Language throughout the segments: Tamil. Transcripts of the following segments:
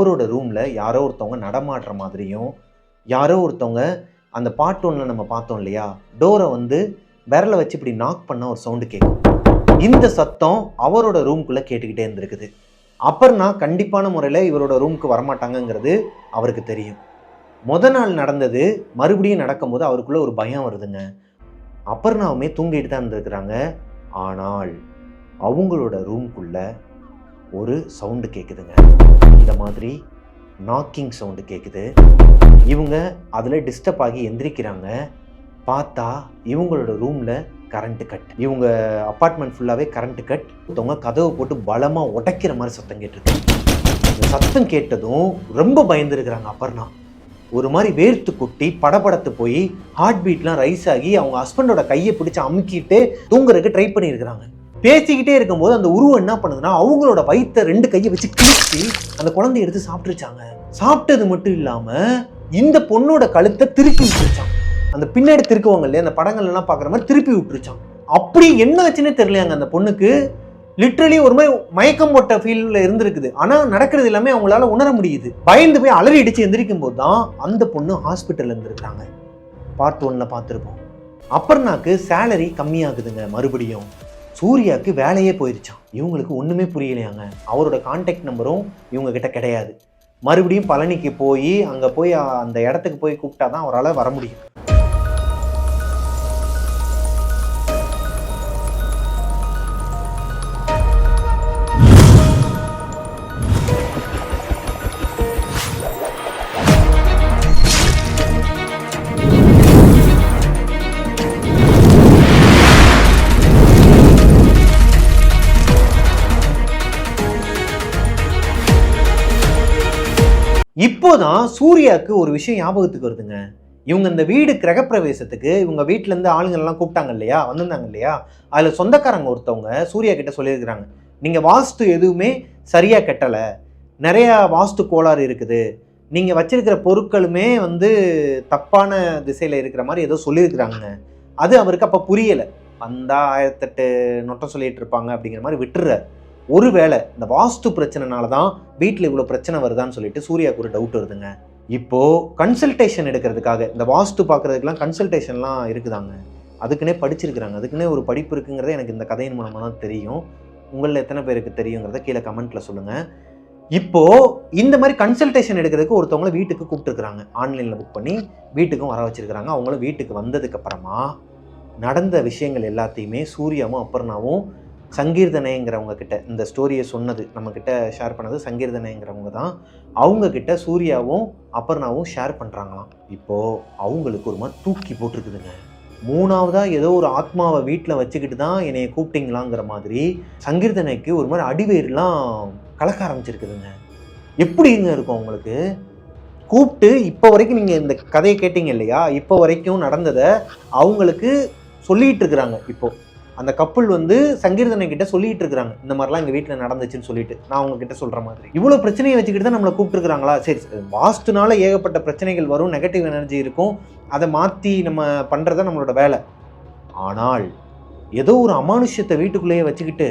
அவரோட ரூமில் யாரோ ஒருத்தவங்க நடமாடுற மாதிரியும் யாரோ ஒருத்தவங்க அந்த பாட்டு ஒன்றில் நம்ம பார்த்தோம் இல்லையா? டோரை வந்து விரலை வச்சு இப்படி நாக் பண்ண ஒரு சவுண்டு கேட்கும் இந்த சத்தம் அவரோட ரூம்குள்ளே கேட்டுக்கிட்டே இருந்திருக்குது. அப்புறம்னா கண்டிப்பான முறையில் இவரோட ரூமுக்கு வரமாட்டாங்கங்கிறது அவருக்கு தெரியும். முத நாள் நடந்தது மறுபடியும் நடக்கும்போது அவருக்குள்ளே ஒரு பயம் வருதுங்க. அபர்ணாவுமே தூங்கிட்டு தான் இருந்திருக்கிறாங்க. ஆனால் அவங்களோட ரூம்குள்ளே ஒரு சவுண்டு கேட்குதுங்க இந்த மாதிரி நாக்கிங் சவுண்டு கேட்குது இவங்க அதில் டிஸ்டர்ப் ஆகி எந்திரிக்கிறாங்க. பார்த்தா இவங்களோட ரூமில் கரண்ட்டு கட் இவங்க அப்பார்ட்மெண்ட் ஃபுல்லாகவே கரண்ட்டு கட் ஒருத்தவங்க கதவை போட்டு பலமாக உடைக்கிற மாதிரி சத்தம் கேட்டிருக்கு. இந்த சத்தம் கேட்டதும் ரொம்ப பயந்துருக்கிறாங்க அபர்ணா. ஒரு மாதிரி வேர்த்து கொட்டி படபடத்து போய் ஹார்ட் பீட்லாம் ரைஸ் ஆகி அவங்க ஹஸ்பண்டோட கையை பிடிச்சி அமுக்கிட்டு தூங்குறதுக்கு ட்ரை பண்ணியிருக்கிறாங்க பேசிக்கிட்டே இருக்கும்போது அந்த உருவம் என்ன பண்ணுதுன்னா அவங்களோட வயித்தை ரெண்டு கையை வச்சு கிழிச்சு அந்த குழந்தைய எடுத்து சாப்பிட்டுருச்சாங்க. சாப்பிட்டது மட்டும் இல்லாமல் இந்த பொண்ணோட கழுத்தை திருப்பி விட்டுருச்சான் அந்த பின்னாடி திருக்குவாங்க இல்லையா அந்த படங்கள் எல்லாம் பார்க்குற மாதிரி திருப்பி விட்டுருச்சான் அப்படி என்ன ஆச்சுன்னே தெரியலையாங்க அந்த பொண்ணுக்கு. லிட்ரலி ஒரு மாதிரி மயக்கம் போட்ட ஃபீலில் இருந்திருக்குது. ஆனால் நடக்கிறது எல்லாமே அவங்களால உணர முடியுது. பயந்து போய் அலறி அடித்து எந்திரிக்கும் போது தான் அந்த பொண்ணு ஹாஸ்பிட்டலில் இருந்திருக்காங்க பார்ட் ஒன்னில் பார்த்துருப்போம். அப்புறம்னாக்கு சேலரி கம்மியாகுதுங்க மறுபடியும். சூர்யாவுக்கு வேலையே போயிருச்சான் இவங்களுக்கு ஒன்றுமே புரியலையாங்க. அவரோட கான்டாக்ட் நம்பரும் இவங்க கிட்ட கிடையாது. மறுபடியும் பழனிக்கு போய் அங்கே போய் அந்த இடத்துக்கு போய் கூப்பிட்டா தான் அவரால் வர முடியும். அப்போதான் சூர்யாவுக்கு ஒரு விஷயம் ஞாபகத்துக்கு வருதுங்க. இவங்க இந்த வீடு கிரகப்பிரவேசத்துக்கு இவங்க வீட்டிலேருந்து ஆளுங்கள்லாம் கூப்பிட்டாங்க இல்லையா? வந்திருந்தாங்க இல்லையா? அதில் சொந்தக்காரங்க ஒருத்தவங்க சூர்யா கிட்ட சொல்லியிருக்கிறாங்க. நீங்கள் வாஸ்து எதுவுமே சரியாக கட்டலை. நிறையா வாஸ்து கோளாறு இருக்குது. நீங்கள் வச்சிருக்கிற பொருட்களுமே வந்து தப்பான திசையில் இருக்கிற மாதிரி ஏதோ சொல்லியிருக்கிறாங்க அது அவருக்கு அப்போ புரியலை. வந்தால் ஆயிரத்தெட்டு நொட்டம் சொல்லிகிட்டு இருப்பாங்க அப்படிங்கிற மாதிரி விட்டுறாரு. ஒருவேளை இந்த வாஸ்து பிரச்சனைனால தான் வீட்டில் இவ்வளோ பிரச்சனை வருதான்னு சொல்லிட்டு சூர்யாவுக்கு ஒரு டவுட் வருதுங்க. இப்போது கன்சல்டேஷன் எடுக்கிறதுக்காக இந்த வாஸ்து பார்க்குறதுக்கெலாம் கன்சல்டேஷன்லாம் இருக்குதாங்க. அதுக்குன்னே படிச்சிருக்கிறாங்க. அதுக்குன்னே ஒரு படிப்பு இருக்குங்கிறத எனக்கு இந்த கதையின் மூலமாக தான் தெரியும். உங்களில் எத்தனை பேருக்கு தெரியுங்கிறத கீழே கமெண்ட்டில் சொல்லுங்கள் இப்போ இந்த மாதிரி கன்சல்டேஷன் எடுக்கிறதுக்கு ஒருத்தவங்களை வீட்டுக்கு கூப்பிட்டுருக்குறாங்க. ஆன்லைனில் புக் பண்ணி வீட்டுக்கும் வர வச்சுருக்கிறாங்க. அவங்களும் வீட்டுக்கு வந்ததுக்கப்புறமா நடந்த விஷயங்கள் எல்லாத்தையுமே சூர்யாவும் அப்பர்ணாவும் சங்கீர்தனைங்கிறவங்க கிட்ட இந்த ஸ்டோரியை சொன்னது நம்ம ஷேர் பண்ணது சங்கீர்தனைங்கிறவங்க தான். அவங்கக்கிட்ட சூர்யாவும் அபர்ணாவும் ஷேர் பண்ணுறாங்களாம் இப்போது அவங்களுக்கு ஒரு மாதிரி தூக்கி போட்டிருக்குதுங்க. மூணாவதாக ஏதோ ஒரு ஆத்மாவை வீட்டில் வச்சுக்கிட்டு தான் என்னைய கூப்பிட்டீங்களாங்கிற மாதிரி சங்கீர்த்தனைக்கு ஒரு மாதிரி அடிவேர்லாம் கலக்க ஆரம்பிச்சிருக்குதுங்க. எப்படிங்க இருக்கும் உங்களுக்கு கூப்பிட்டு இப்போ வரைக்கும் நீங்கள் இந்த கதையை கேட்டீங்க இல்லையா? இப்போ வரைக்கும் நடந்ததை அவங்களுக்கு சொல்லிகிட்டு இருக்கிறாங்க இப்போது அந்த கப்பல் வந்து சங்கீர்தனை கிட்ட சொல்லிட்டு இருக்காங்க இந்த மாதிரிலாம் எங்கள் வீட்டில் நடந்துச்சுன்னு சொல்லிட்டு. நான் உங்ககிட்ட சொல்கிற சொல்ற மாதிரி. இவ்வளோ பிரச்சனையை வச்சுக்கிட்டு தான் நம்மளை கூப்பிட்டுருக்காங்களா சரி சரி, வாஸ்துனால ஏகப்பட்ட பிரச்சனைகள் வரும். நெகட்டிவ் எனர்ஜி இருக்கும். அதை மாற்றி நம்ம பண்ணுறது நம்மளோட வேலை. ஆனால் ஏதோ ஒரு அமானுஷ்யத்தை வீட்டுக்குள்ளேயே வச்சுக்கிட்டு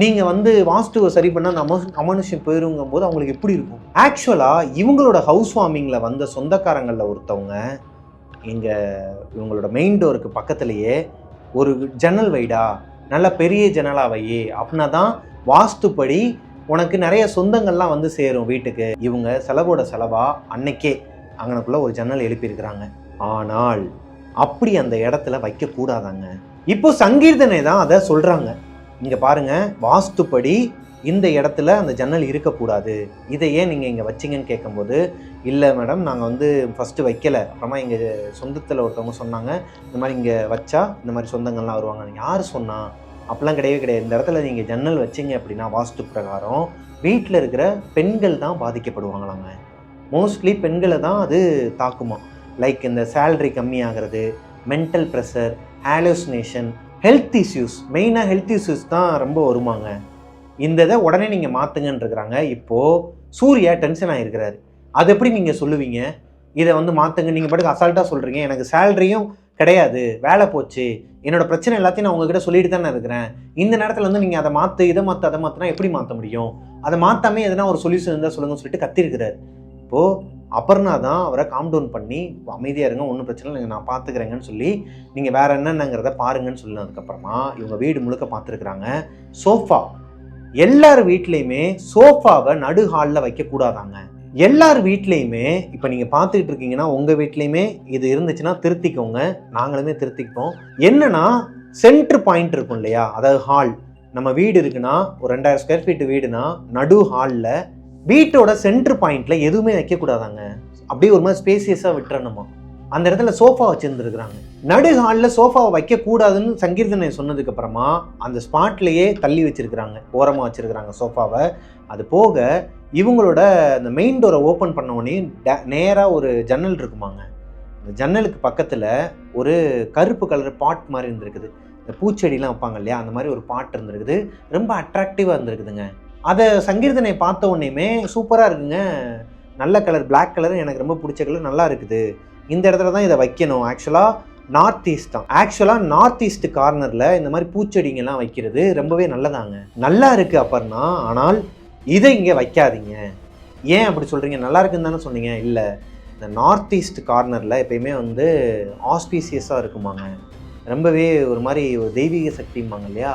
நீங்கள் வந்து வாஸ்துவை சரி பண்ணால் அந்த அம அமானுஷ்யம் போயிருங்கும் போது அவங்களுக்கு எப்படி இருக்கும்? ஆக்சுவலாக இவங்களோட ஹவுஸ் வார்மிங்கில் வந்த சொந்தக்காரங்களில் ஒருத்தவங்க இங்கே இவங்களோட மெயின் டோருக்கு பக்கத்துலேயே ஒரு ஜன்னல் வைடா? நல்ல பெரிய ஜன்னலாக வை அப்படின்னா தான் வாஸ்துப்படி உனக்கு நிறைய சொந்தங்கள்லாம் வந்து சேரும் வீட்டுக்கு. இவங்க செலவோட செலவாக அன்னைக்கே. அங்கனக்குள்ள ஒரு ஜன்னல் எழுப்பியிருக்கிறாங்க. ஆனால் அப்படி அந்த இடத்துல வைக்கக்கூடாதாங்க. இப்போ சங்கீர்தனை தான் அதை சொல்கிறாங்க இங்கே பாருங்க வாஸ்துப்படி இந்த இடத்துல அந்த ஜன்னல் இருக்கக்கூடாது. இதை ஏன் நீங்கள் இங்கே வச்சீங்கன்னு கேட்கும்போது இல்லை மேடம் நாங்கள் வந்து ஃபஸ்ட்டு வைக்கல. அப்புறமா எங்கள் சொந்தத்தில் ஒருத்தவங்க சொன்னாங்க இந்த மாதிரி இங்கே வச்சா இந்த மாதிரி சொந்தங்கள்லாம் வருவாங்க யார் சொன்னால் அப்படிலாம் கிடையவே கிடையாது. இந்த இடத்துல நீங்கள் ஜன்னல் வச்சீங்க அப்படின்னா வாஸ்து பிரகாரம் வீட்டில் இருக்கிற பெண்கள் தான் பாதிக்கப்படுவாங்களாங்க. மோஸ்ட்லி பெண்களை தான் அது தாக்குமா. லைக் இந்த salary கம்மியாகிறது mental pressure hallucination health issues மெயினாக ஹெல்த் இஷ்யூஸ் தான் ரொம்ப வருமாங்க. இந்த இதை உடனே நீங்கள் மாற்றுங்கன்றிருக்கிறாங்க இப்போது சூர்யா டென்ஷன் ஆகிருக்கிறாரு அது எப்படி நீங்கள் சொல்லுவீங்க? இதை வந்து மாற்றுங்க நீங்கள் பாட்டுக்கு அசால்ட்டாக சொல்கிறீங்க எனக்கு சேலரியும் கிடையாது. வேலை போச்சு. என்னோடய பிரச்சனை எல்லாத்தையும் நான் உங்ககிட்ட சொல்லிட்டு தானே இருக்கிறேன். இந்த நேரத்தில் வந்து நீங்கள் அதை மாற்று இதை மாற்று அதை மாற்றினா எப்படி மாற்ற முடியும்? அதை மாற்றாமே எதனா ஒரு சொல்யூஷன் இருந்தால் சொல்லுங்கன்னு சொல்லிட்டு கத்திருக்கிறார். இப்போது அபர்ணா தான் அவரை காம் டவுன் பண்ணி அமைதியாக இருங்க ஒன்றும் பிரச்சனை இல்லை நான் பார்த்துக்கிறேங்கன்னு சொல்லி நீங்கள் வேறு என்னென்னங்கிறத பாருங்கன்னு சொன்னதுக்கப்புறமா இவங்க வீடு முழுக்க பார்த்துருக்குறாங்க சோஃபா. எல்லார் வீட்லேயுமே சோஃபாவை நடு ஹாலில் வைக்கக்கூடாதாங்க. எல்லார் வீட்லேயுமே இப்போ நீங்கள் பார்த்துக்கிட்டு இருக்கீங்கன்னா உங்கள் வீட்லேயுமே இது இருந்துச்சுன்னா திருத்திக்கோங்க. நாங்களுமே திருத்திக்கிட்டோம் என்னன்னா சென்ட்ரு பாயிண்ட் இருக்கும் இல்லையா? அதாவது ஹால் நம்ம வீடு இருக்குன்னா ஒரு ரெண்டாயிரம் ஸ்கொயர் ஃபீட் வீடுனா நடு ஹாலில் வீட்டோட சென்ட்ரு பாயிண்ட்ல எதுவுமே வைக்கக்கூடாதாங்க. அப்படியே ஒரு மாதிரி ஸ்பேசியஸாக விட்டுறணுமா? அந்த இடத்துல சோஃபா வச்சுருந்துருக்குறாங்க. நடு ஹாலில் சோஃபாவை வைக்கக்கூடாதுன்னு சங்கீர்தனை சொன்னதுக்கு அப்புறமா அந்த ஸ்பாட்லேயே தள்ளி வச்சிருக்கிறாங்க. ஓரமாக வச்சுருக்குறாங்க சோஃபாவை. அது போக இவங்களோட அந்த மெயின் டோரை ஓப்பன் பண்ண டே நேராக ஒரு ஜன்னல் இருக்குமாங்க. அந்த ஜன்னலுக்கு பக்கத்தில் ஒரு கருப்பு கலர் பாட் மாதிரி இருந்திருக்குது. இந்த பூச்செடிலாம் வைப்பாங்க இல்லையா? அந்த மாதிரி ஒரு பாட் இருந்திருக்குது. ரொம்ப அட்ராக்டிவாக இருந்திருக்குதுங்க. அதை சங்கீர்த்தனை பார்த்த உடனேயுமே சூப்பராக இருக்குங்க. நல்ல கலர் பிளாக் கலர் எனக்கு ரொம்ப பிடிச்ச கலர் நல்லா இருக்குது. இந்த இடத்துல தான் இதை வைக்கணும். ஆக்சுவலாக நார்த் ஈஸ்ட் தான். ஆக்சுவலாக நார்த் ஈஸ்ட் கார்னரில் இந்த மாதிரி பூச்செடிங்கெல்லாம் வைக்கிறது ரொம்பவே நல்லதாங்க. நல்லா இருக்குது அப்பர்னா ஆனால் இதை இங்கே வைக்காதீங்க. ஏன் அப்படி சொல்கிறீங்க நல்லா இருக்குன்னு தானே சொன்னீங்க. இல்லை இந்த நார்த் ஈஸ்ட் கார்னரில் எப்பயுமே வந்து ஆஸ்பீசியஸாக இருக்குமாங்க. ரொம்பவே ஒரு மாதிரி ஒரு தெய்வீக சக்திம்பாங்க இல்லையா?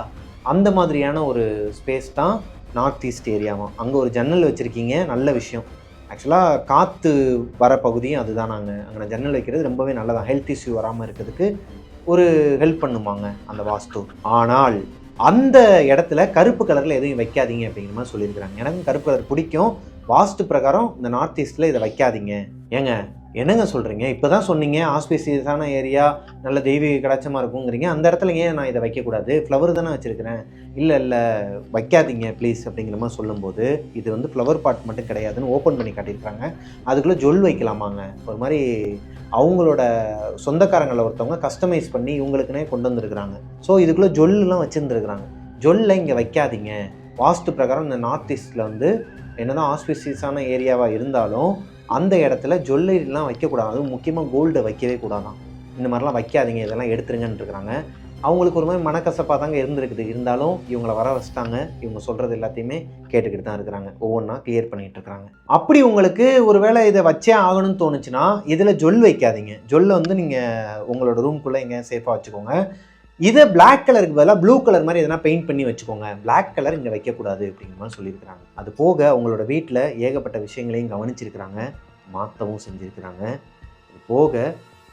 அந்த மாதிரியான ஒரு ஸ்பேஸ் தான் நார்த் ஈஸ்ட் ஏரியாவும் அங்கே ஒரு ஜன்னல் வச்சுருக்கீங்க. நல்ல விஷயம். ஆக்சுவலாக காற்று வர பகுதியும் அதுதான் நாங்கள் அங்கே ஜன்னல் வைக்கிறது ரொம்பவே நல்லதான் ஹெல்த் இஷ்யூ வராமல் இருக்கிறதுக்கு ஒரு ஹெல்ப் பண்ணுவாங்க அந்த வாஸ்து. ஆனால் அந்த இடத்துல கருப்பு கலரில் எதுவும் வைக்காதீங்க அப்படிங்கிற மாதிரி சொல்லியிருக்கிறாங்க. எனக்கு கருப்பு கலர் பிடிக்கும். வாஸ்து பிரகாரம் இந்த நார்த் ஈஸ்ட்டில் இதை வைக்காதீங்க. ஏங்க? என்னங்க சொல்கிறீங்க இப்போ தான் சொன்னீங்க ஆஸ்பீசியஸான ஏரியா நல்ல தெய்வீக கடாச்சமாக இருக்குங்கிறீங்க. அந்த இடத்துல ஏன் நான் இதை வைக்கக்கூடாது? ஃப்ளவர் தானே வச்சுருக்கிறேன். இல்லை இல்லை வைக்காதீங்க ப்ளீஸ் அப்படிங்கிற மாதிரி சொல்லும்போது இது வந்து ஃப்ளவர் பாட் மட்டும் கிடையாதுன்னு ஓப்பன் பண்ணி காட்டியிருக்காங்க அதுக்குள்ளே ஜொல் வைக்கலாமாங்க. ஒரு மாதிரி அவங்களோட சொந்தக்காரங்களை ஒருத்தவங்க கஸ்டமைஸ் பண்ணி இவங்களுக்குனே கொண்டு வந்திருக்கிறாங்க. ஸோ இதுக்குள்ளே ஜொல்லாம் வச்சுருந்துருக்குறாங்க. ஜொல்லை இங்கே வைக்காதீங்க. வாஸ்து பிரகாரம் இந்த நார்த் ஈஸ்டில் வந்து என்னதான் ஆஸ்பிசியஸான ஏரியாவாக இருந்தாலும் அந்த இடத்துல ஜுவல்லரிலாம் வைக்கக்கூடாது. முக்கியமாக கோல்டு வைக்கவே கூடாதான். இந்த மாதிரிலாம் வைக்காதீங்க இதெல்லாம் எடுத்துருங்கன்னு இருக்கிறாங்க. அவங்களுக்கு ஒரு மாதிரி மனக்கசப்பாக தாங்க இருந்திருக்குது. இருந்தாலும் இவங்களை வர வச்சுட்டாங்க. இவங்க சொல்கிறது எல்லாத்தையுமே கேட்டுக்கிட்டு தான் இருக்கிறாங்க. ஒவ்வொன்றா கிளியர் பண்ணிகிட்டு இருக்கிறாங்க. அப்படி உங்களுக்கு ஒருவேளை இதை வச்சே ஆகணும்னு தோணுச்சுன்னா இதில் ஜொல் வைக்காதீங்க. ஜொல்லை வந்து நீங்கள் உங்களோட ரூம்குள்ளே எங்கேயா சேஃபாக வச்சுக்கோங்க. இதை பிளாக் கலருக்கு பதிலாக ப்ளூ கலர் மாதிரி எதனா பெயிண்ட் பண்ணி வச்சுக்கோங்க. பிளாக் கலர் இங்கே வைக்கக்கூடாது அப்படிங்கிற மாதிரி சொல்லியிருக்கிறாங்க. அது போக உங்களோட வீட்டில் ஏகப்பட்ட விஷயங்களையும் கவனிச்சிருக்கிறாங்க. மாற்றவும் செஞ்சுருக்கிறாங்க. இது போக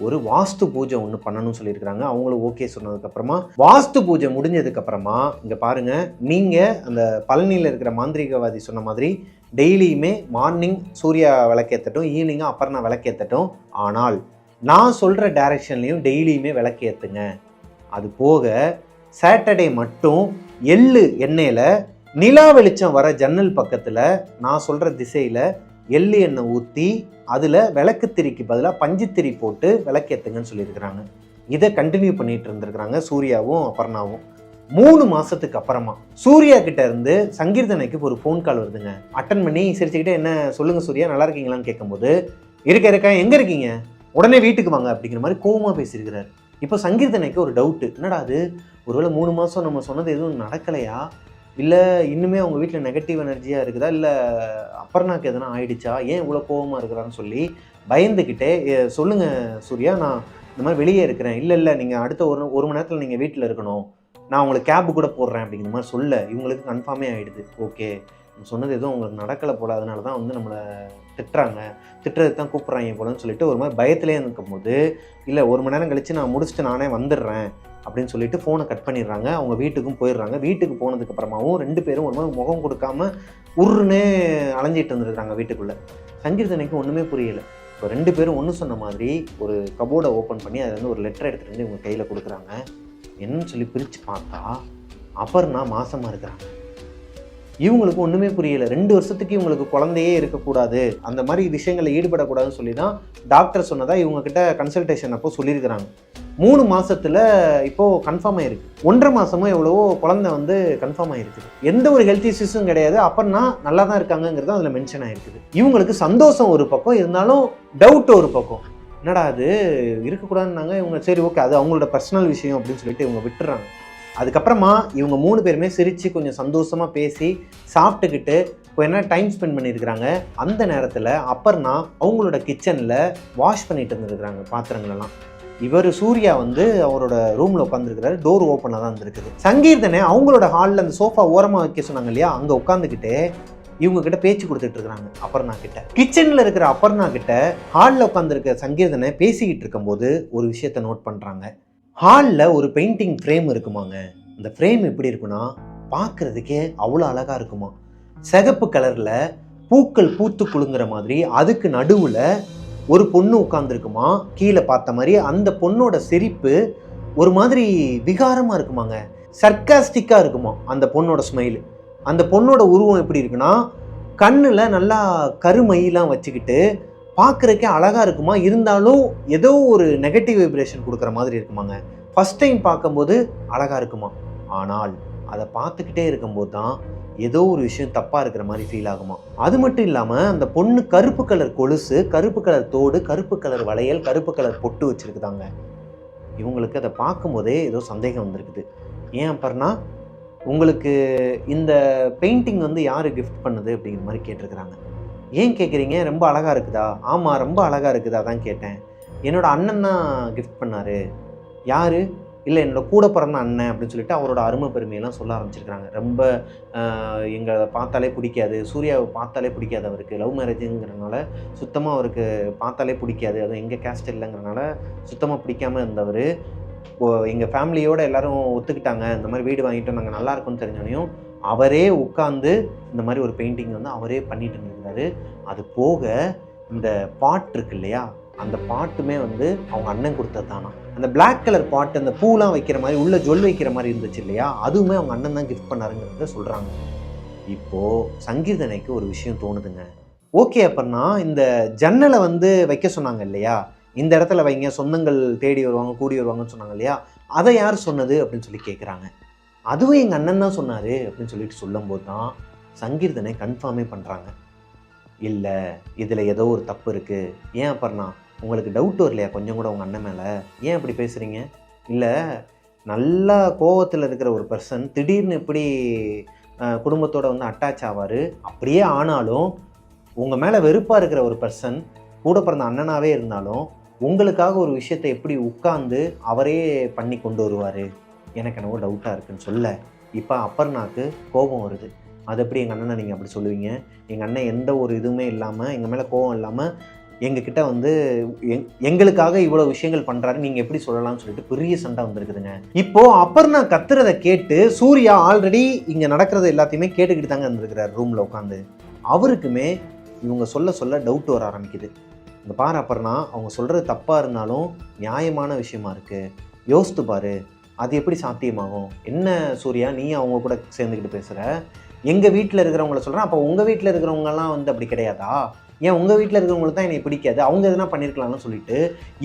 ஒரு வாஸ்து பூஜை ஒன்று பண்ணணும்னு சொல்லியிருக்கிறாங்க. அவங்களும் ஓகே சொன்னதுக்கப்புறமா வாஸ்து பூஜை முடிஞ்சதுக்கப்புறமா இங்கே பாருங்கள் நீங்கள் அந்த பழனியில் இருக்கிற மாந்திரிகவாதி சொன்ன மாதிரி டெய்லியுமே மார்னிங் சூர்யா விளக்கேற்றட்டும் ஈவினிங்காக அப்புறம் விளக்கேற்றட்டும் ஆனால் நான் சொல்கிற டைரக்ஷன்லேயும் டெய்லியுமே விளக்கேற்றுங்க அது போக சாட்டர்டே மட்டும் எள்ளு எண்ணெயில் நிலா வெளிச்சம் வர ஜன்னல் பக்கத்தில் நான் சொல்கிற திசையில் எள்ளு எண்ணெய் ஊற்றி அதில் விளக்குத்திரிக்கு பதிலாக பஞ்சுத்திரி போட்டு விளக்கேற்றுங்கன்னு சொல்லியிருக்கிறாங்க. இதை கண்டினியூ பண்ணிட்டு இருந்திருக்கிறாங்க சூர்யாவும் அபர்ணாவும். மூணு மாசத்துக்கு அப்புறமா சூர்யா கிட்ட இருந்து சங்கீர்த்தனைக்கு ஒரு ஃபோன் கால் வருதுங்க. அட்டன் பண்ணி சிரிச்சுக்கிட்டே என்ன சொல்லுங்க சூர்யா நல்லா இருக்கீங்களான்னு கேட்கும்போது இருக்க இருக்க எங்க இருக்கீங்க? உடனே வீட்டுக்கு வாங்க அப்படிங்கிற மாதிரி கோவமா பேசியிருக்கிறாரு. இப்போ சங்கீர்த்தனைக்கு ஒரு டவுட்டு என்னடா அது? ஒருவேளை மூணு மாதம் நம்ம சொன்னது எதுவும் நடக்கலையா? இல்லை இன்னுமே அவங்க வீட்டில் நெகட்டிவ் எனர்ஜியாக இருக்குதா? இல்லை அப்பர்னாக்கு எதனா ஆயிடுச்சா? ஏன் இவ்வளோ கோவமாக இருக்கிறான்னு சொல்லி பயந்துக்கிட்டே சொல்லுங்கள் சொல்லுங்க சூர்யா நான் இந்த மாதிரி வெளியே இருக்கிறேன். இல்லை இல்லை நீங்கள் அடுத்த ஒரு ஒரு மணி நேரத்தில் நீங்கள் வீட்டில் இருக்கணும். நான் உங்களுக்கு கேபு கூட போடுறேன் அப்படிங்கிற மாதிரி சொல்ல இவங்களுக்கு கன்ஃபார்மே ஆகிடுது ஓகே சொன்னது எதுவும் உங்களுக்கு நடக்கலை போல அதனால தான் வந்து நம்மளை திட்டுறாங்க. திட்டுறது தான் கூப்பிட்றாங்க போலன்னு சொல்லிட்டு ஒரு மாதிரி பயத்துலேயே இருக்கும்போது இல்லை ஒரு மணி நேரம் கழித்து நான் முடிச்சுட்டு நானே வந்துடுறேன் அப்படின்னு சொல்லிட்டு ஃபோனை கட் பண்ணிடுறாங்க. அவங்க வீட்டுக்கும் போயிடுறாங்க. வீட்டுக்கு போனதுக்கு அப்புறமாவும் ரெண்டு பேரும் ஒரு மாதிரி முகம் கொடுக்காம உருன்னே அலைஞ்சிட்டு வந்துருக்குறாங்க வீட்டுக்குள்ளே. சங்கீர்த்தனைக்கு ஒன்றுமே புரியலை. இப்போ ரெண்டு பேரும் ஒன்று சொன்ன மாதிரி ஒரு கபோர்டை ஓப்பன் பண்ணி அதில் வந்து ஒரு லெட்டர் எடுத்துகிட்டு வந்து இவங்க கையில் கொடுக்குறாங்க. என்னன்னு சொல்லி பிரித்து பார்த்தா அபர்ணா மாசமாக இருக்கிறாங்க. இவங்களுக்கு ஒன்றுமே புரியல. ரெண்டு வருஷத்துக்கு இவங்களுக்கு குழந்தையே இருக்கக்கூடாது. அந்த மாதிரி விஷயங்களில் ஈடுபடக்கூடாதுன்னு சொல்லி தான் டாக்டர் சொன்னதாக இவங்கக்கிட்ட கன்சல்டேஷன் அப்போ சொல்லியிருக்கிறாங்க. மூணு மாதத்தில் இப்போது கன்ஃபார்ம் ஆகிருக்கு ஒன்றரை மாதமும் எவ்வளவோ குழந்தை வந்து கன்ஃபார்ம் ஆயிருக்குது எந்த ஒரு ஹெல்த் இஷ்யூஸும் கிடையாது. அப்பன்னா நல்லா தான் இருக்காங்கங்கிறது அதில் மென்ஷன் ஆகிருக்குது இவங்களுக்கு சந்தோஷம் ஒரு பக்கம் இருந்தாலும் டவுட் ஒரு பக்கம். என்னடா அது இருக்கக்கூடாதுன்னாங்க இவங்க. சரி ஓகே அது அவங்களோட பர்சனல் விஷயம் அப்படின்னு சொல்லிட்டு இவங்க விட்டுறாங்க. அதுக்கப்புறமா இவங்க மூணு பேருமே சிரித்து கொஞ்சம் சந்தோஷமாக பேசி சாப்பிட்டுக்கிட்டு கொஞ்ச டைம் ஸ்பெண்ட் பண்ணியிருக்கிறாங்க. அந்த நேரத்தில் அப்பர்னா அவங்களோட கிச்சனில் வாஷ் பண்ணிட்டு இருந்துருக்குறாங்க பாத்திரங்களெல்லாம். இவர் சூர்யா வந்து அவரோட ரூமில் உட்காந்துருக்கிறாரு டோர் ஓப்பனாக தான் இருந்திருக்குது. சங்கீர்தனை அவங்களோட ஹாலில் அந்த சோஃபா ஓரமாக வைக்க சொன்னாங்க இல்லையா? அங்கே உட்காந்துக்கிட்டு இவங்க கிட்ட பேச்சு கொடுத்துட்டு இருக்கிறாங்க அப்பர்ணா கிட்ட. கிச்சனில் இருக்கிற அப்பர்ணா கிட்ட ஹாலில் உட்காந்துருக்க சங்கீர்தனை பேசிக்கிட்டு இருக்கும்போது ஒரு விஷயத்த நோட் பண்ணுறாங்க ஹாலில் ஒரு பெயிண்டிங் ஃப்ரேம் இருக்குமாங்க. அந்த ஃப்ரேம் எப்படி இருக்குன்னா பார்க்குறதுக்கே அவ்வளோ அழகாக இருக்குமா. சிகப்பு கலரில் பூக்கள் பூத்து குழுங்குற மாதிரி அதுக்கு நடுவில் ஒரு பொண்ணு உட்காந்துருக்குமா கீழே பார்த்த மாதிரி அந்த பொண்ணோட சிரிப்பு ஒரு மாதிரி விகாரமாக இருக்குமாங்க. சர்க்காஸ்டிக்காக இருக்குமா அந்த பொண்ணோட ஸ்மைல் அந்த பொண்ணோட உருவம் எப்படி இருக்குன்னா கண்ணில் நல்லா கருமையெல்லாம் வச்சுக்கிட்டு பார்க்குறக்கே அழகாக இருக்குமா? இருந்தாலும் ஏதோ ஒரு நெகட்டிவ் வைப்ரேஷன் கொடுக்குற மாதிரி இருக்குமாங்க. ஃபஸ்ட் டைம் பார்க்கும்போது அழகாக இருக்குமா? ஆனால் அதை பார்த்துக்கிட்டே இருக்கும்போது தான் ஏதோ ஒரு விஷயம் தப்பாக இருக்கிற மாதிரி ஃபீல் ஆகுமா? அது மட்டும் இல்லாமல் அந்த பொண்ணு கருப்பு கலர் கொலுசு கருப்பு கலர் தோடு கருப்பு கலர் வளையல் கருப்பு கலர் பொட்டு வச்சுருக்குதாங்க. இவங்களுக்கு அதை பார்க்கும்போதே ஏதோ சந்தேகம் வந்திருக்குது. ஏன் அப்புறம்னா உங்களுக்கு இந்த பெயிண்டிங் வந்து யார் கிஃப்ட் பண்ணுது அப்படிங்கிற மாதிரி கேட்டிருக்கிறாங்க. ஏன் கேட்குறீங்க ரொம்ப அழகாக இருக்குதா? ஆமாம் ரொம்ப அழகாக இருக்குதா? தான் கேட்டேன். என்னோடய அண்ணன் தான் கிஃப்ட் பண்ணார். யார்? இல்லை என்னோட கூட பிறந்த அண்ணன் அப்படின்னு சொல்லிட்டு அவரோட அருமை பெருமையெல்லாம் சொல்ல ஆரம்பிச்சிருக்கிறாங்க. ரொம்ப எங்களை பார்த்தாலே பிடிக்காது. சூர்யாவை பார்த்தாலே பிடிக்காது அவருக்கு. லவ் மேரேஜுங்கிறனால சுத்தமாக அவருக்கு பார்த்தாலே பிடிக்காது. அதுவும் எங்கள் கேஸ்ட் இல்லைங்கிறனால சுத்தமாக பிடிக்காம இருந்தவர். எங்கள் ஃபேமிலியோடு எல்லோரும் ஒத்துக்கிட்டாங்க. இந்த மாதிரி வீடு வாங்கிட்டோம். நாங்கள் நல்லா இருக்கோம்னு தெரிஞ்சோனையும் அவரே உட்காந்து இந்த மாதிரி ஒரு பெயிண்டிங் வந்து அவரே பண்ணிட்டு இருந்திருந்தாரு. அது போக இந்த பாட் இருக்கு இல்லையா? அந்த பாட்டுமே வந்து அவங்க அண்ணன் கொடுத்தது தானா? அந்த பிளாக் கலர் பாட்டு அந்த பூலாம் வைக்கிற மாதிரி உள்ள ஜொல் வைக்கிற மாதிரி இருந்துச்சு இல்லையா? அதுவுமே அவங்க அண்ணன் தான் கிஃப்ட் பண்ணாருங்கிறத சொல்கிறாங்க இப்போ சங்கீர்தனைக்கு ஒரு விஷயம் தோணுதுங்க. ஓகே அப்புடின்னா இந்த ஜன்னலை வந்து வைக்க சொன்னாங்க இல்லையா? இந்த இடத்துல வைங்க சொந்தங்கள் தேடி வருவாங்க கூடி வருவாங்கன்னு சொன்னாங்க இல்லையா? அதை யார் சொன்னது அப்படின்னு சொல்லி கேட்குறாங்க அதுவும் எங்கள் அண்ணன் தான் சொன்னார் அப்படின்னு சொல்லிட்டு சொல்லும்போது தான் சங்கீர்த்தனை கன்ஃபார்மே பண்ணுறாங்க இல்லை இதில் ஏதோ ஒரு தப்பு இருக்குது ஏன் அப்புறம்னா உங்களுக்கு டவுட் வரலையா? கொஞ்சம் கூட உங்கள் அண்ணன் மேலே. ஏன் அப்படி பேசுகிறீங்க இல்லை நல்லா கோவத்தில் இருக்கிற ஒரு பர்சன் திடீர்னு எப்படி குடும்பத்தோடு குடும்பத்தோட வந்து அட்டாச் ஆவார். அப்படியே ஆனாலும் உங்கள் மேலே வெறுப்பாக இருக்கிற ஒரு பர்சன் கூட பிறந்த அண்ணனாகவே இருந்தாலும் உங்களுக்காக ஒரு விஷயத்தை எப்படி உட்காந்து அவரே பண்ணி கொண்டு வருவார்? எனக்கு என்னவோ டவுட்டாக இருக்குன்னு சொல்ல இப்போ அப்பர்னாக்கு கோபம் வருது. அது எப்படி எங்கள் அண்ணனை நீங்கள் அப்படி சொல்லுவீங்க? எங்கள் அண்ணன் எந்த ஒரு இதுவுமே இல்லாமல் எங்கள் மேலே கோபம் இல்லாமல் எங்ககிட்ட வந்து எங் எங்களுக்காக இவ்வளோ விஷயங்கள் பண்ணுறாரு நீங்கள் எப்படி சொல்லலாம்னு சொல்லிட்டு பெரிய சண்டை வந்திருக்குதுங்க. இப்போது அப்பர்னா கத்துறதை கேட்டு சூர்யா ஆல்ரெடி இங்கே நடக்கிறது எல்லாத்தையுமே கேட்டுக்கிட்டு தாங்க இருந்திருக்கிறார் ரூமில் உட்காந்து அவருக்குமே இவங்க சொல்ல சொல்ல டவுட் வர ஆரம்பிக்குது. இந்த பாரு அப்பர்னா அவங்க சொல்கிறது தப்பாக இருந்தாலும் நியாயமான விஷயமா இருக்குது யோசித்து பாரு அது எப்படி சாத்தியமாகும்? என்ன சூர்யா நீ அவங்க கூட சேர்ந்துக்கிட்டு பேசுகிற எங்கள் வீட்டில் இருக்கிறவங்கள சொல்கிறேன் அப்போ உங்கள் வீட்டில் இருக்கிறவங்கலாம் வந்து அப்படி கிடையாதா? ஏன் உங்கள் வீட்டில் இருக்கிறவங்களுக்கு தான் என்னை பிடிக்காது? அவங்க எதனா பண்ணியிருக்கலாம்னு சொல்லிட்டு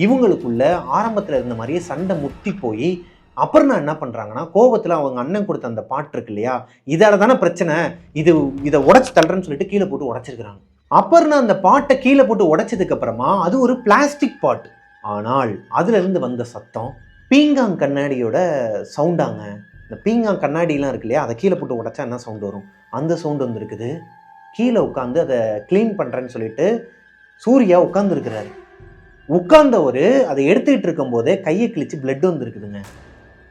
இவங்களுக்குள்ள ஆரம்பத்தில் இருந்த மாதிரியே சண்டை முத்தி போய் அப்புறம் நான் என்ன பண்ணுறாங்கன்னா கோபத்தில் அவங்க அண்ணன் கொடுத்த அந்த பாட்டு இருக்கு இல்லையா? இதால தானே பிரச்சனை. இது இதை உடச்சி தள்ளுறேன்னு சொல்லிட்டு கீழே போட்டு உடச்சிருக்கிறாங்க. அப்புறம் அந்த பாட்டை கீழே போட்டு உடைச்சதுக்கப்புறமா அது ஒரு பிளாஸ்டிக் பாட் ஆனால் அதுலேருந்து வந்த சத்தம் பீங்காங் கண்ணாடியோட சவுண்டாங்க இந்த பீங்காங் கண்ணாடிலாம் இருக்கு இல்லையா அதை கீழே போட்டு உடச்சா என்ன சவுண்டு வரும்? அந்த சவுண்டு வந்துருக்குது. கீழே உட்காந்து அதை க்ளீன் பண்ணுறேன்னு சொல்லிட்டு சூர்யா உட்காந்துருக்கிறாரு உட்கார்ந்தவர் அதை எடுத்துக்கிட்டு இருக்கும்போதே கையை கிழிச்சு பிளட் வந்துருக்குதுங்க.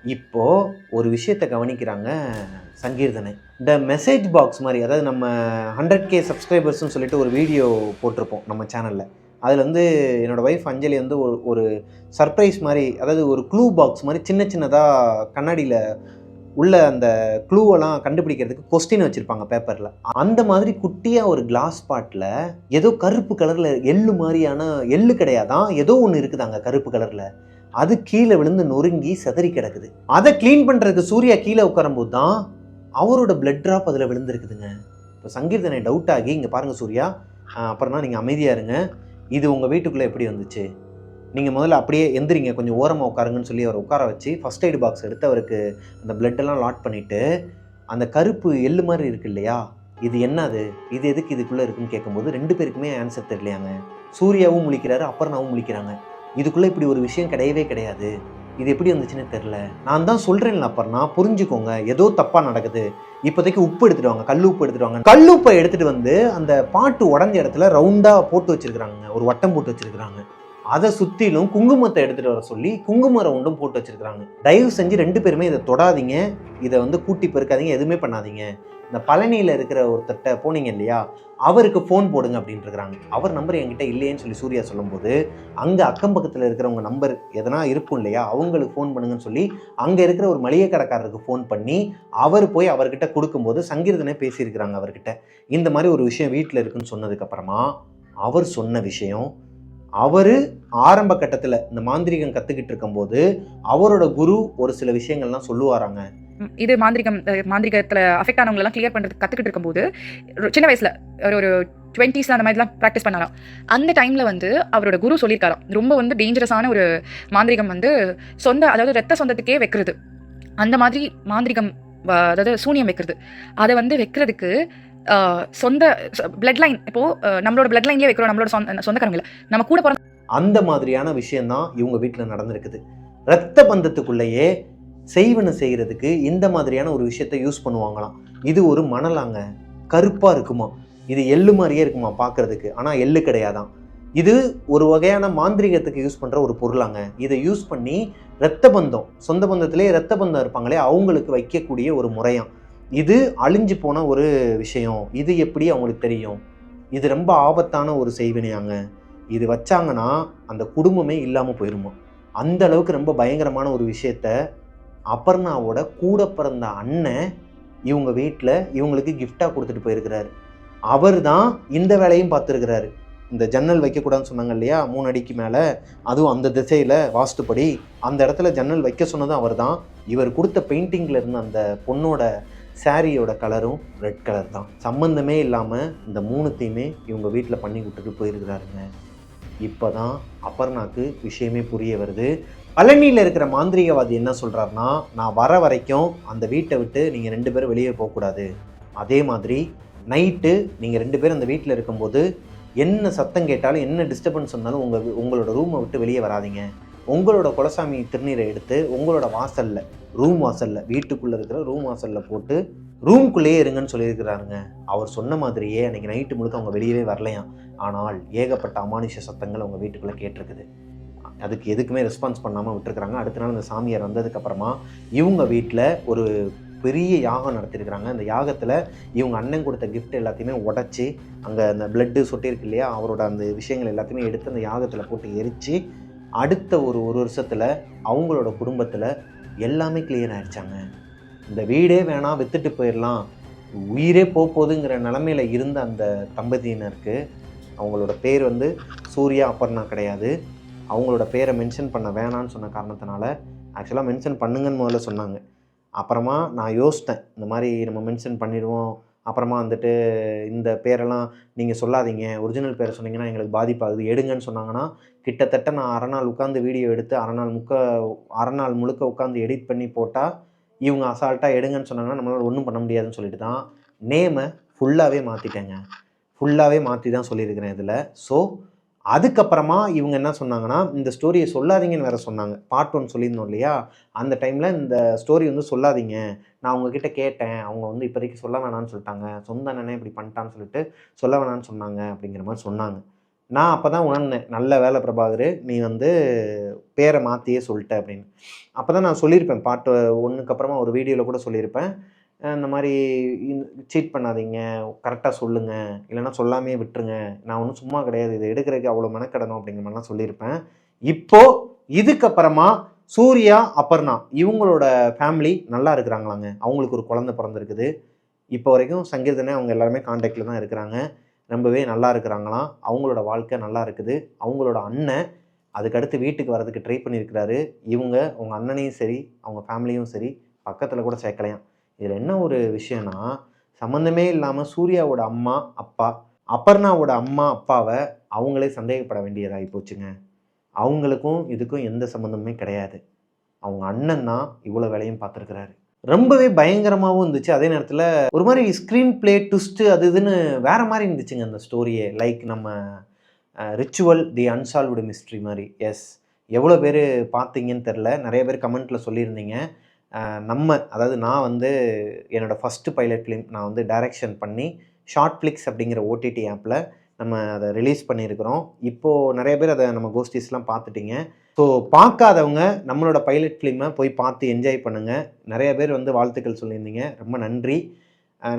இப்போது ஒரு விஷயத்தை கவனிக்கிறாங்க சங்கீர்தனை. இந்த மெசேஜ் பாக்ஸ் மாதிரி அதாவது நம்ம ஹண்ட்ரட் கே சப்ஸ்கிரைபர்ஸ்னு சொல்லிட்டு ஒரு வீடியோ போட்டிருப்போம் நம்ம சேனலில் அதில் வந்து என்னோடய ஒய்ஃப் அஞ்சலி வந்து ஒரு ஒரு சர்ப்ரைஸ் மாதிரி அதாவது ஒரு க்ளூ பாக்ஸ் மாதிரி சின்ன சின்னதாக கண்ணாடியில் உள்ள அந்த க்ளூவெல்லாம் கண்டுபிடிக்கிறதுக்கு கொஸ்டின் வச்சுருப்பாங்க பேப்பரில் அந்த மாதிரி குட்டியாக ஒரு கிளாஸ் பாட்டில் ஏதோ கருப்பு கலரில் எள்ளு மாதிரியான எள்ளு கிடையாதான் ஏதோ ஒன்று இருக்குதாங்க கருப்பு கலரில் அது கீழே விழுந்து நொறுங்கி செதறி கிடக்குது. அதை க்ளீன் பண்ணுறதுக்கு சூர்யா கீழே உட்காரும்போது தான் அவரோட பிளட் ட்ராப் அதில் விழுந்துருக்குதுங்க. இப்போ சங்கீர்த்தனை டவுட் ஆகி இங்கே பாருங்கள் சூர்யா. அப்புறம்னா நீங்கள் அமைதியாக இருங்க. இது உங்கள் வீட்டுக்குள்ளே எப்படி வந்துச்சு? நீங்கள் முதல்ல அப்படியே எந்திரிங்க. கொஞ்சம் ஓரமாக உட்காருங்கன்னு சொல்லி அவர் உட்கார வச்சு ஃபஸ்ட் எய்டு பாக்ஸ் எடுத்து அவருக்கு அந்த பிளட்டெல்லாம் லாட் பண்ணிவிட்டு அந்த கருப்பு எள்ளு மாதிரி இருக்கு இல்லையா? இது என்னது இது எதுக்கு இதுக்குள்ளே இருக்குன்னு கேட்கும்போது ரெண்டு பேருக்குமே ஆன்சர் தெரியலையாங்க. சூர்யாவும் முழிக்கிறாரு அபர்ணாவும் முழிக்கிறாங்க. இதுக்குள்ளே இப்படி ஒரு விஷயம் கிடையவே கிடையாது. இது எப்படி வந்துச்சுன்னு தெரில நான் தான் சொல்கிறேன் அப்பர்னா புரிஞ்சுக்கோங்க. ஏதோ தப்பாக நடக்குது. இப்போதைக்கு உப்பு எடுத்துட்டு வாங்க கல் உப்பு எடுத்துட்டு வாங்க. கல் உப்பை எடுத்துகிட்டு வந்து அந்த பாட்டு உடஞ்ச இடத்துல ரவுண்டாக போட்டு வச்சுருக்குறாங்க. ஒரு வட்டம் போட்டு வச்சுருக்குறாங்க. அதை சுற்றிலும் குங்குமத்தை எடுத்துகிட்டு வர சொல்லி குங்கும ரவுண்டும் போட்டு வச்சுருக்குறாங்க. தயவு செஞ்சு ரெண்டு பேருமே இதை தொடாதீங்க. இதை வந்து கூட்டி பெருக்காதீங்க. எதுவுமே பண்ணாதீங்க. இந்த பழனியில் இருக்கிற ஒருத்தர்கிட்ட போனீங்க இல்லையா? அவருக்கு ஃபோன் போடுங்க அப்படின்ட்டுருக்குறாங்க அவர் நம்பர் என்கிட்ட இல்லையேன்னு சொல்லி சூர்யா சொல்லும்போது அங்கே அக்கம் பக்கத்தில் இருக்கிறவங்க நம்பர் எதனா இருக்கும் இல்லையா? அவங்களுக்கு ஃபோன் பண்ணுங்கன்னு சொல்லி அங்கே இருக்கிற ஒரு மளிகை கடைக்காரருக்கு ஃபோன் பண்ணி அவர் போய் அவர்கிட்ட கொடுக்கும்போது சங்கீர்தனே பேசியிருக்கிறாங்க அவர்கிட்ட. இந்த மாதிரி ஒரு விஷயம் வீட்டில் இருக்குன்னு சொன்னதுக்கப்புறமா அவர் சொன்ன விஷயம் அவர் ஆரம்ப கட்டத்தில் இந்த மாந்திரிகம் கற்றுக்கிட்டு இருக்கும்போது அவரோட குரு ஒரு சில விஷயங்கள்லாம் சொல்லுவாராங்க. இது மாந்திரிகம் மாந்திரிகத்தில் அஃபெக்ட் ஆனவங்களெல்லாம் கிளியர் பண்ணுறது கற்றுக்கிட்டு இருக்கும்போது சின்ன வயசில் ஒரு ஒரு டுவெண்ட்டிஸில் அந்த மாதிரிலாம் ப்ராக்டிஸ் பண்ணலாம் அந்த டைமில் வந்து அவரோட குரு சொல்லியிருக்காராம். ரொம்ப வந்து டேஞ்சரஸான ஒரு மாந்திரிகம் வந்து சொந்த அதாவது ரத்த சொந்தத்துக்கே வைக்கிறது. அந்த மாதிரி மாந்திரிகம் வ- அதாவது சூனியம் வைக்கிறது. அதை வந்து வைக்கிறதுக்கு சொந்த பிளட் லைன் இப்போ நம்மளோட பிளட் லைன்லேயே வைக்கிறோம் நம்மளோட சொந்த சொந்தக்காரங்கள. நம்ம கூட பிறந்த அந்த மாதிரியான விஷயம்தான் இவங்க வீட்டில் நடந்திருக்குது. ரத்த பந்தத்துக்குள்ளேயே செய்வனை செய்கிறதுக்கு இந்த மாதிரியான ஒரு விஷயத்தை யூஸ் பண்ணுவாங்களாம். இது ஒரு மணலாங்க. கருப்பாக இருக்குமா? இது எள்ளு மாதிரியே இருக்குமா பார்க்குறதுக்கு ஆனால் எள்ளு கிடையாதான் இது ஒரு வகையான மாந்திரிகத்துக்கு யூஸ் பண்ணுற ஒரு பொருளாங்க. இதை யூஸ் பண்ணி ரத்த பந்தம் சொந்த பந்தத்திலே ரத்த பந்தம் இருப்பாங்களே அவங்களுக்கு வைக்கக்கூடிய ஒரு முறையாம். இது அழிஞ்சு போன ஒரு விஷயம். இது எப்படி அவங்களுக்கு தெரியும்? இது ரொம்ப ஆபத்தான ஒரு செய்வினையாங்க. இது வச்சாங்கன்னா அந்த குடும்பமே இல்லாமல் போயிருமா? அந்த அளவுக்கு ரொம்ப பயங்கரமான ஒரு விஷயத்த அபர்ணாவோட கூட பிறந்த அண்ணன் இவங்க வீட்டில் இவங்களுக்கு கிஃப்டாக கொடுத்துட்டு போயிருக்கிறாரு. அவர் தான் இந்த வேலையும் பார்த்துருக்கிறாரு. இந்த ஜன்னல் வைக்கக்கூடாதுன்னு சொன்னாங்க இல்லையா? மூணு அடிக்கு மேலே. அதுவும் அந்த திசையில் வாஸ்துப்படி அந்த இடத்துல ஜன்னல் வைக்க சொன்னதும் அவர் தான் இவர் கொடுத்த பெயிண்டிங்கில் இருந்த அந்த பொண்ணோட சாரியோட கலரும் ரெட் கலர் தான். சம்மந்தமே இல்லாமல் இந்த மூணுத்தையுமே இவங்க வீட்டில் பண்ணி விட்டுட்டு போயிருக்கிறாருங்க. இப்போ தான் அப்பர்ணாக்கு விஷயமே புரிய வருது. பழனியில் இருக்கிற மாந்திரிகவாதி என்ன சொல்கிறாருன்னா நான் வர வரைக்கும் அந்த வீட்டை விட்டு நீங்கள் ரெண்டு பேரும் வெளியே போகக்கூடாது. அதே மாதிரி நைட்டு நீங்கள் ரெண்டு பேரும் அந்த வீட்டில் இருக்கும்போது என்ன சத்தம் கேட்டாலும் என்ன டிஸ்டர்பன்ஸ் சொன்னாலும் உங்கள் உங்களோட ரூமை விட்டு வெளியே வராதீங்க. உங்களோட குலசாமி திருநீரை எடுத்து உங்களோட வாசலில் ரூம் வாசலில் வீட்டுக்குள்ளே இருக்கிற ரூம் வாசலில் போட்டு ரூம்குள்ளேயே இருங்கன்னு சொல்லியிருக்கிறாருங்க. அவர் சொன்ன மாதிரியே அன்றைக்கி நைட்டு முழுக்க அவங்க வெளியவே வரலையாம் ஆனால் ஏகப்பட்ட அமானுஷ சத்தங்கள் அவங்க வீட்டுக்குள்ளே கேட்டிருக்குது. அதுக்கு எதுக்குமே ரெஸ்பான்ஸ் பண்ணாமல் விட்டுருக்குறாங்க. அடுத்த நாள் அந்த சாமியார் வந்ததுக்கப்புறமா இவங்க வீட்டில் ஒரு பெரிய யாகம் நடத்திருக்கிறாங்க அந்த யாகத்தில் இவங்க அண்ணன் கொடுத்த கிஃப்ட் எல்லாத்தையுமே உடச்சி அங்கே அந்த பிளட்டு சொட்டியிருக்கு இல்லையா? அவரோட அந்த விஷயங்கள் எல்லாத்தையுமே எடுத்து அந்த யாகத்தில் போட்டு எரித்து அடுத்த ஒரு ஒரு வருஷத்தில் அவங்களோட குடும்பத்தில் எல்லாமே கிளியர் ஆயிடுச்சாங்க. இந்த வீடே வேணாம் விற்றுட்டு போயிடலாம். உயிரே போக போகுதுங்கிற நிலமையில இருந்த அந்த தம்பதியினருக்கு அவங்களோட பேர் வந்து சூர்யா அப்பர்னா கிடையாது. அவங்களோட பேரை மென்ஷன் பண்ண வேணான்னு சொன்ன காரணத்தினால ஆக்சுவலாக மென்ஷன் பண்ணுங்கன்னு முதல்ல சொன்னாங்க. அப்புறமா நான் யோசித்தேன் இந்த மாதிரி நம்ம மென்ஷன் பண்ணிடுவோம் அப்புறமா வந்துட்டு இந்த பேரெல்லாம் நீங்கள் சொல்லாதீங்க. ஒரிஜினல் பேரை சொன்னீங்கன்னா எங்களுக்கு பாதிப்பாகுது. எடுங்கன்னு சொன்னாங்கன்னா கிட்டத்தட்ட நான் அரை நாள் உட்காந்து வீடியோ எடுத்து அரை நாள் முக்க அரை நாள் முழுக்க உட்காந்து எடிட் பண்ணி போட்டால் இவங்க அசால்ட்டாக எடுங்கன்னு சொன்னாங்கன்னா நம்மளால் ஒன்றும் பண்ண முடியாதுன்னு சொல்லிட்டு தான் நேமை ஃபுல்லாகவே மாற்றிட்டேங்க ஃபுல்லாகவே மாற்றி தான் சொல்லியிருக்கிறேன் இதில். ஸோ அதுக்கப்புறமா இவங்க என்ன சொன்னாங்கன்னா இந்த ஸ்டோரியை சொல்லாதீங்கன்னு வேற சொன்னாங்க. பார்ட் ஒன் சொல்லியிருந்தோம் இல்லையா? அந்த டைமில் இந்த ஸ்டோரி வந்து சொல்லாதீங்க. நான் உங்ககிட்ட கேட்டேன். அவங்க வந்து இப்போதைக்கு சொல்ல வேணாம்னு சொல்லிட்டாங்க. சொந்த அண்ணனே இப்படி பண்ணிட்டான்னு சொல்லிட்டு சொல்ல வேணாம்னு சொன்னாங்க அப்படிங்கிற மாதிரி சொன்னாங்க. நான் அப்போ தான் உணர்ந்தேன். நல்ல வேலை பிரபாகர் நீ வந்து பேரை மாற்றியே சொல்லிட்ட அப்படின்னு. அப்போ தான் நான் சொல்லியிருப்பேன். பாட்டு ஒன்றுக்கு அப்புறமா ஒரு வீடியோவில் கூட சொல்லியிருப்பேன். இந்த மாதிரி சீட் பண்ணாதீங்க. கரெக்டாக சொல்லுங்கள் இல்லைன்னா சொல்லாமே விட்டுருங்க. நான் ஒன்றும் சும்மா கிடையாது. இதை எடுக்கிறதுக்கு அவ்வளோ மெனக்கடணும் அப்படிங்கிற மாதிரிலாம் சொல்லியிருப்பேன். இப்போது இதுக்கப்புறமா சூர்யா அபர்ணா இவங்களோட ஃபேமிலி நல்லா இருக்கிறாங்களாங்க. அவங்களுக்கு ஒரு குழந்தை பிறந்திருக்குது. இப்போ வரைக்கும் சங்கீதனே அவங்க எல்லாருமே காண்டாக்டில் தான் இருக்கிறாங்க. ரொம்பவே நல்லா இருக்கிறாங்களாம். அவங்களோட வாழ்க்கை நல்லா இருக்குது. அவங்களோட அண்ணன் அதுக்கடுத்து வீட்டுக்கு வரதுக்கு ட்ரை பண்ணியிருக்கிறாரு. இவங்க அவங்க அண்ணனையும் சரி அவங்க ஃபேமிலியும் சரி பக்கத்தில் கூட சேர்க்கலையாம். இதில் என்ன ஒரு விஷயம்னா சம்மந்தமே இல்லாமல் சூர்யாவோட அம்மா அப்பா அபர்ணாவோட அம்மா அப்பாவை அவங்களே சந்தேகப்பட வேண்டியதாகி போச்சுங்க. அவங்களுக்கும் இதுக்கும் எந்த சம்மந்தமுமே கிடையாது. அவங்க அண்ணன் தான் இவ்வளோ வேலையும் பார்த்துருக்கிறாரு. ரொம்பவே பயங்கரமாகவும் இருந்துச்சு. அதே நேரத்தில் ஒரு மாதிரி ஸ்க்ரீன் பிளே ட்விஸ்ட்டு அது இதுன்னு வேற மாதிரி இருந்துச்சுங்க அந்த ஸ்டோரியே லைக் நம்ம ரிச்சுவல் தி அன்சால்வ்டு மிஸ்ட்ரி மாதிரி. எஸ் எவ்வளோ பேர் பார்த்தீங்கன்னு தெரில நிறைய பேர் கமெண்ட்டில் சொல்லியிருந்தீங்க. நம்ம அதாவது நான் வந்து என்னோடய ஃபஸ்ட்டு பைலட் ஃபிலிம் நான் வந்து டைரக்ஷன் பண்ணி ஷார்ட் ஃப்ளிக்ஸ் அப்படிங்கிற ஓடிடி ஆப்பில் நம்ம அதை ரிலீஸ் பண்ணியிருக்கிறோம். இப்போது நிறைய பேர் அதை நம்ம கோஸ்டிஸ்லாம் பார்த்துட்டிங்க. ஸோ பார்க்காதவங்க நம்மளோட பைலட் ஃபிலிமை போய் பார்த்து என்ஜாய் பண்ணுங்கள் நிறைய பேர் வந்து வாழ்த்துக்கள் சொல்லியிருந்தீங்க. ரொம்ப நன்றி.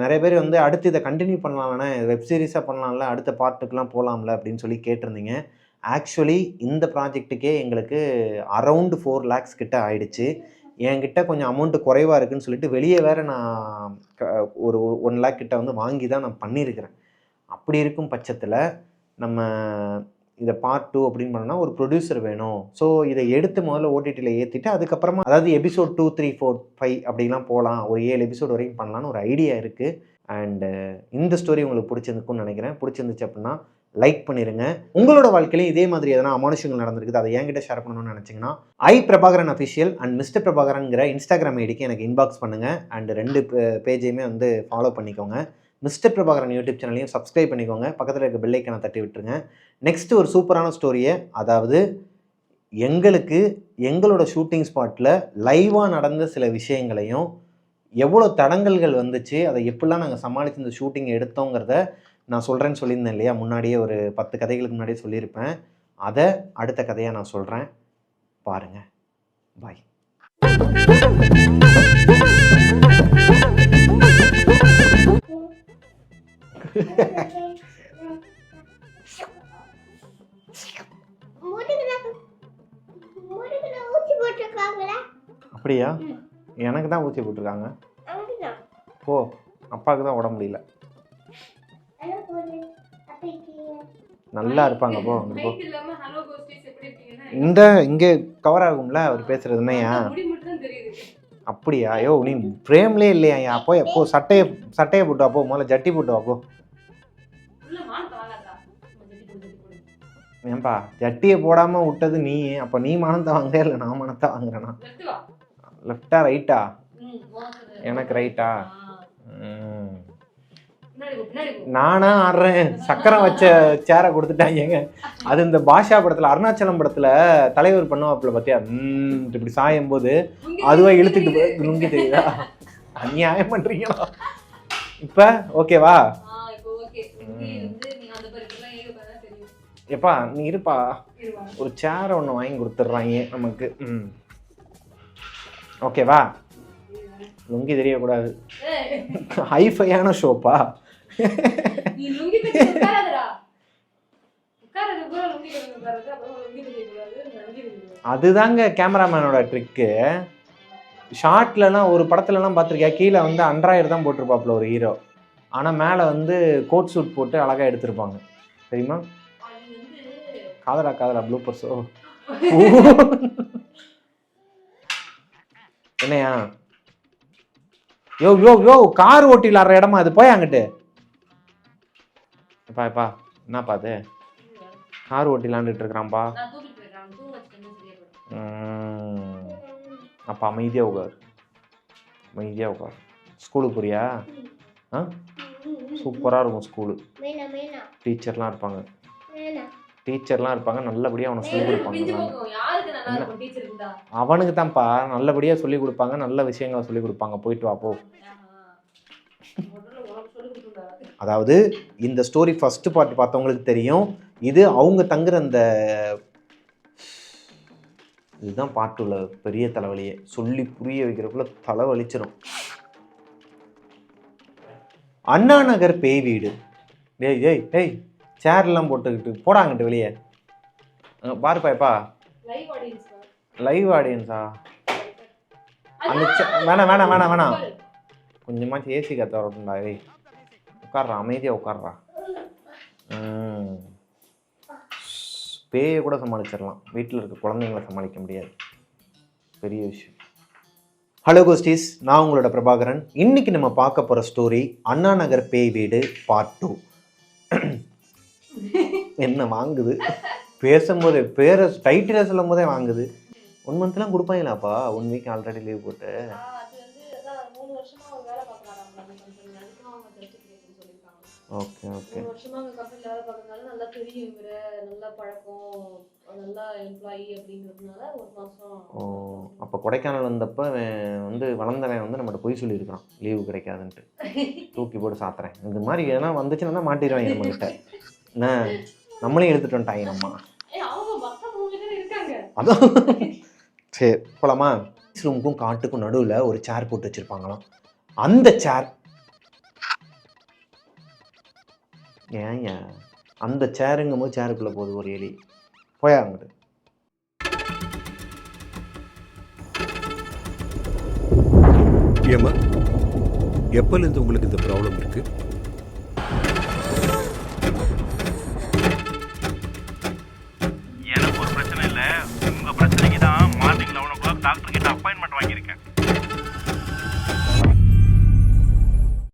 நிறைய பேர் வந்து அடுத்து இதை கண்டினியூ பண்ணலாம்னா வெப் சீரிஸாக பண்ணலாம்ல அடுத்த பார்ட்டுக்கெலாம் போகலாம்ல அப்படின்னு சொல்லி கேட்டிருந்தீங்க. ஆக்சுவலி இந்த ப்ராஜெக்ட்டுக்கே எங்களுக்கு அரவுண்டு ஃபோர் லேக்ஸ் கிட்ட ஆயிடுச்சு. என்கிட்ட கொஞ்சம் அமௌண்ட்டு குறைவாக இருக்குன்னு சொல்லிட்டு வெளியே வேறு நான் ஒரு ஒன் லேக் கிட்ட வந்து வாங்கி தான் நான் பண்ணியிருக்கிறேன் அப்படி இருக்கும் பட்சத்தில் நம்ம இதை பார்ட் டூ அப்படின்னு பண்ணோம்னா ஒரு ப்ரொடியூசர் வேணும். ஸோ இதை எடுத்து முதல்ல ஓடிடியில் ஏற்றிட்டு அதுக்கப்புறமா அதாவது episode two three four five அப்படிலாம் போகலாம் ஒரு ஏழு எபிசோட் வரைக்கும் பண்ணலான்னு ஒரு ஐடியா இருக்குது அண்டு இந்த ஸ்டோரி உங்களுக்கு பிடிச்சிருக்குன்னு நினைக்கிறேன். பிடிச்சிருந்துச்சு அப்படின்னா லைக் பண்ணிடுங்க உங்களோட வாழ்க்கையிலும் இதே மாதிரி எதனா அமானுஷங்கள் நடந்திருக்குது? அதை என்கிட்ட ஷேர் பண்ணணும்னு நினச்சிங்கன்னா I Prabhakaran official and mister பிரபாகரன்ங்கிற Instagram ஐடிக்கு எனக்கு இன்பாக்ஸ் பண்ணுங்கள் அண்ட் ரெண்டு பேஜையுமே வந்து ஃபாலோ பண்ணிக்கோங்க. மிஸ்டர் பிரபாகரன் யூடியூப் சேனலையும் சப்ஸ்கிரைப் பண்ணிக்கோங்க. பக்கத்தில் இருக்க பெல்லைக்கனை தட்டி விட்டுருங்க. நெக்ஸ்ட்டு ஒரு சூப்பரான ஸ்டோரியை அதாவது எங்களுக்கு எங்களோட ஷூட்டிங் ஸ்பாட்டில் லைவாக நடந்த சில விஷயங்களையும் எவ்வளோ தடங்கல்கள் வந்துச்சு அதை எப்படிலாம் நாங்கள் சமாளித்து இந்த ஷூட்டிங் எடுத்தோங்கிறத நான் சொல்கிறேன்னு சொல்லியிருந்தேன் இல்லையா? முன்னாடியே ஒரு பத்து கதைகளுக்கு முன்னாடியே சொல்லியிருப்பேன். அதை அடுத்த கதையாக நான் சொல்கிறேன் பாருங்கள் பாய். அப்படியா? எனக்கு தான் ஊசி போட்டிருக்காங்க. ஓ அப்பாவுக்கு தான் உடம்பு முடியல. நல்லா இருப்பாங்க போ போ. இந்த இங்கே கவர் ஆகும்ல அவர் பேசுறது என்னையா? அந்த முடி மட்டும் தான் தெரியுது. அப்படியா? ஐயோ நீ ஃப்ரேம்லேயே இல்லையா அப்போ எப்போ சட்டையை சட்டையை போட்டு அப்போ முதல்ல ஜட்டி போட்டு போடு. ஏன்பா ஜட்டியை போடாமல் விட்டது நீ அப்போ நீ மனத்தை வாங்க இல்லை நான் மனத்தை வாங்குறேனா. லெஃப்டா ரைட்டா. எனக்கு ரைட்டா ஆ. ம். பின்னாடி போ, பின்னாடி போ. நானா ஆடுறேன். சக்கரம் வச்ச சேரை கொடுத்துட்டாங்க அது இந்த பாஷா படத்தில் அருணாச்சலம் படத்தில் தலைவர் பண்ணுவாப்புல பார்த்தியா ம், இப்படி சாயும் போது அதுவா இழுத்துட்டு லுங்கி தெரியுதா அநியாயம் பண்றீங்களா? இப்ப ஓகேவா. எப்பா நீ இருப்பா. ஒரு சேர் ஒன்று வாங்கி கொடுத்துட்றாங்க நமக்கு? ம். ஓகேவா லுங்கி தெரியக்கூடாது. ஹைஃபையான ஷோப்பா நீ லுங்கி கட்டி உட்காராதடா. உட்கார்றது பூரா லுங்கி கட்டி உட்கார்றது, அப்புறம் லுங்கி லுங்கி கட்டிக்கூடாது. அதுதாங்க கேமராமேனோட ட்ரிக்கு. ஷார்ட்லலாம் ஒரு படத்துலலாம் பார்த்துருக்கியா? கீழே வந்து அண்ட்ராய்டு தான் போட்டிருப்பாப்புல ஒரு ஹீரோ. ஆனால் மேலே வந்து கோட் சூட் போட்டு அழகாக எடுத்திருப்பாங்க. தெரியுமா? காதலா காதலா ப்ளூப்பர்ஸோ என்னையா? யோ யோ யோ கார் ஓட்டி விளாட்ற இடமா அது? போய் அங்கிட்டு? எப்பா எப்பா என்னப்பா அது கார் ஓட்டி விளாண்டுட்டு இருக்கிறான்ப்பா அப்பா அமைதியாக உட்கார் அமைதியாக உட்கார் ஸ்கூலுக்கு போறியா? ஆ? சூப்பராக இருக்கும் ஸ்கூலு. டீச்சர்லாம் இருப்பாங்க. டீச்சர்லாம் இருப்பாங்க. நல்லபடியாக அவனை சொல்லிக் கொடுப்பாங்க. அவனுக்கு தான்ப்பா நல்லபடியாக சொல்லிக் கொடுப்பாங்க. நல்ல விஷயங்களை சொல்லிக் கொடுப்பாங்க. போயிட்டு வா போ முதல்ல உனக்கு சொல்லி கொடுத்துருந்தாரு அதாவது இந்த ஸ்டோரி ஃபர்ஸ்ட் பார்ட் பார்த்தவங்களுக்கு தெரியும். இது அவங்க தங்குற அந்த இதுதான் பாட்டுள்ள பெரிய தலைவலியே. சொல்லி புரிய வைக்கிறதுக்குள்ள தலை வலிச்சிரும் அண்ணா நகர் பேய் வீடு. டேய் டேய் டேய் சேர்லாம் போட்டுக்கிட்டு போடாங்கிட்டு வெளியே. அங்க பாருப்பா எப்பா லைவ் ஆடியன்ஸ் அந்த வேணாம் வேணாம் வேணாம் வேணாம் கொஞ்சமாச்சும் ஏசி கத்த வரட்டும்டா ஏய். உட்கார்றா அமைதியாக உட்கார்றா. பேயை கூட சமாளிச்சிடலாம். வீட்டில் இருக்க குழந்தைங்கள சமாளிக்க முடியாது. பெரிய விஷயம். ஹலோ கோஸ்டிஸ் நான் உங்களோட பிரபாகரன். இன்னைக்கு நம்ம பார்க்க போகிற ஸ்டோரி அண்ணா நகர் பேய் வீடு பார்ட் டூ என்ன வாங்குது? பேசும்போது பேரை டைட்டில் சொல்லும் போதே வாங்குது. ஒன் மந்த்லாம் கொடுப்பாங்களாப்பா? ஒன் வீக் ஆல்ரெடி லீவ் போட்டு. Okay okay. வருஷமா அங்க கம்பெனில வேலை பார்க்கறதுனால நல்லா தெரியும் இவர நல்லா பழக்கம் நல்லா எம்ப்ளாயி அப்படிங்கிறதுனால ஒரு மாசம் ஓ அப்போ கொடைக்கானல் வந்தப்போ வந்து வளர்ந்தவன் வந்து நம்மகிட்ட பொய் சொல்லியிருக்கான் லீவு கிடைக்காதுன்ட்டு. தூக்கி போட்டு சாத்துறேன். இது மாதிரி எதனா வந்துச்சுன்னா மாட்டிடுவாங்க நம்மகிட்ட. என்ன? நம்மளையும் எடுத்துட்டு வந்துட்டாங்க அம்மா. அதான். சரி போலாமா? ரூமுக்கும் காட்டுக்கும் நடுவில் ஒரு சேர் போட்டு வச்சுருப்பாங்களாம். அந்த சேர் ஏங்க அந்த சேருங்கும் போது சேருக்குள்ளே போகுது ஒரு எலி. போயா அங்கிட்டு. ஏம்மா? எப்போலேருந்து உங்களுக்கு இந்த ப்ராப்ளம் இருக்கு? எனக்கு ஒரு பிரச்சனை இல்லை. உங்க பிரச்சனைக்கு தான் morning eleven o'clock doctor